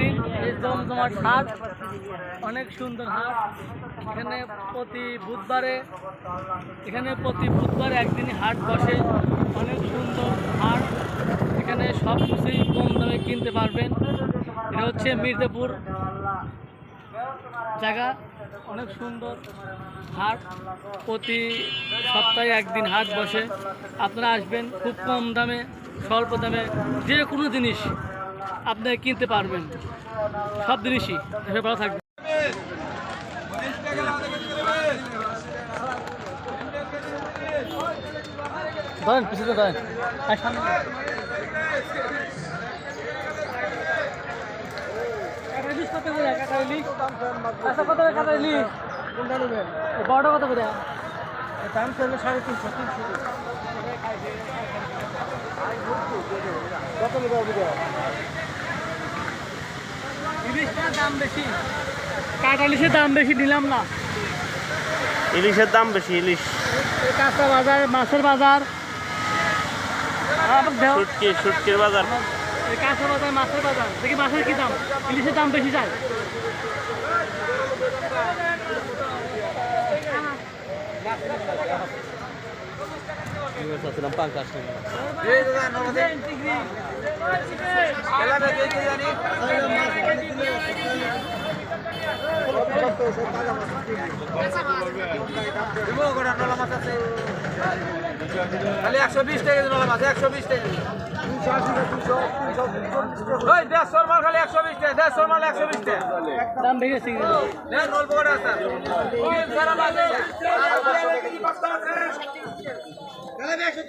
দিন এই জমজমাট হাট, অনেক সুন্দর হাট। এখানে প্রতি বুধবারে, এখানে প্রতি বুধবার একদিনই হাট বসে। অনেক সুন্দর হাট। এখানে সব কিছুই কম দামে কিনতে পারবেন। এটা হচ্ছে মির্জাপুর জায়গা। অনেক সুন্দর হাট। প্রতি সপ্তাহে একদিন হাট বসে। আপনারা আসবেন খুব কম দামে, স্বল্প দামে, যে কোনো জিনিস। আপনি কিনতে পারবেন। সব জিনিসই। ভালো থাকবে সামনে। কত করে? আচ্ছা কত করে? বড়টা কত দাম চলবে সাড়ে তিনশো তিনশো। কত দাম বেশি। কাটা ইলিশের দাম বেশি দিলাম না। ইলিশের দাম বেশি ইলিশ। কাঁচা বাজার মাছের বাজার। শুটকি শুটকির বাজার। এই কাঁচা বাজার মাছের বাজার। দেখি মাছের কি দাম। ইলিশের দাম বেশি যায়। খালি একশো বিশ টাকা দিন মাছ একশো বিশ টাকা ওই দেড়শোর মাল খালি একশো বিশ টাকা দেড়শোর মাল একশো বিশ টাকা। দাম করে আছে। সারা মাছ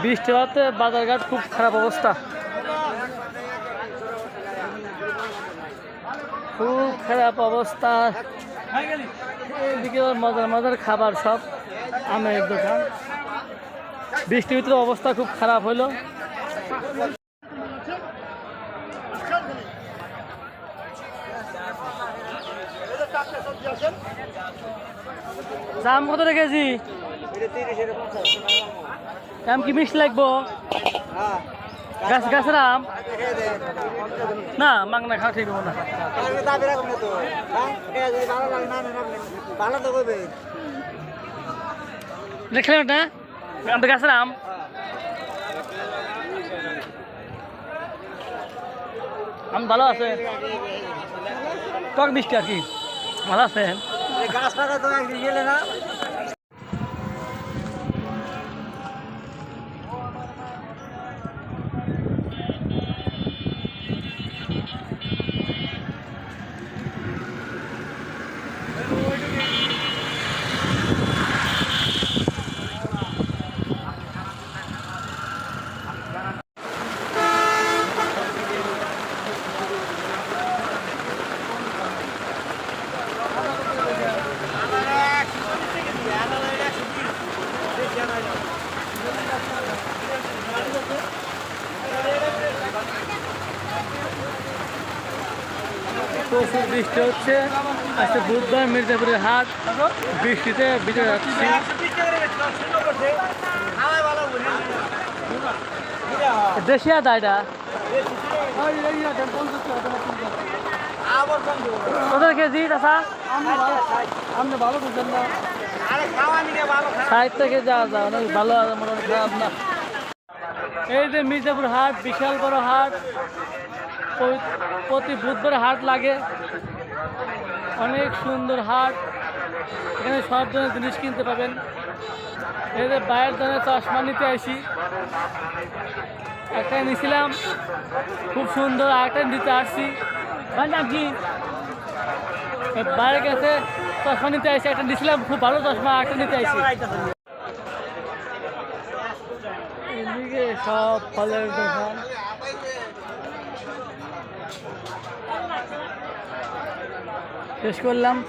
বৃষ্টি হওয়াতে বাজারঘাট খুব খারাপ অবস্থা। খুব খারাপ অবস্থা। এদিকে মজার মজার খাবার সব আমের দোকান। বৃষ্টির ভিতরে অবস্থা খুব খারাপ হলো। দাম কত রেখেছি? দাম কি মিষ্টি লাগবো? গাছ গাছের আম না, মাংনা খাওয়া ঠিক না। দেখলেন ওটা আমাদের গাছের আম আম ভালো আছে। টক মিষ্টি আর কি। ভালো আছে। গাছ ফাঁকা তো একদিন গেলে না। প্রচুর বৃষ্টি হচ্ছে। আজকে বুধবার মির্জাপুরের হাট। বৃষ্টিতে ভিজে যাচ্ছি দেশি আদা এটা? কেজি না ষাট থেকে অনেক ভালো আছে মোটামুটি খারাপ না। এই যে মির্জাপুর হাট, বিশাল বড় হাট। প্রতি- বুধবার হাট লাগে। অনেক সুন্দর হাট। এখানে সব ধরনের জিনিস কিনতে পাবেন। যে বাইরের ধরনের চশমা নিতে আসি। একটা নিয়েছিলাম খুব সুন্দর আরেকটা নিতে আসছি। কি? এই বাইরে গেছে, চশমা নিতে আসি, একটা নিয়েছিলাম খুব ভালো চশমা একটা নিতে আসি। সব ফলের দোকান। শেষ করলাম।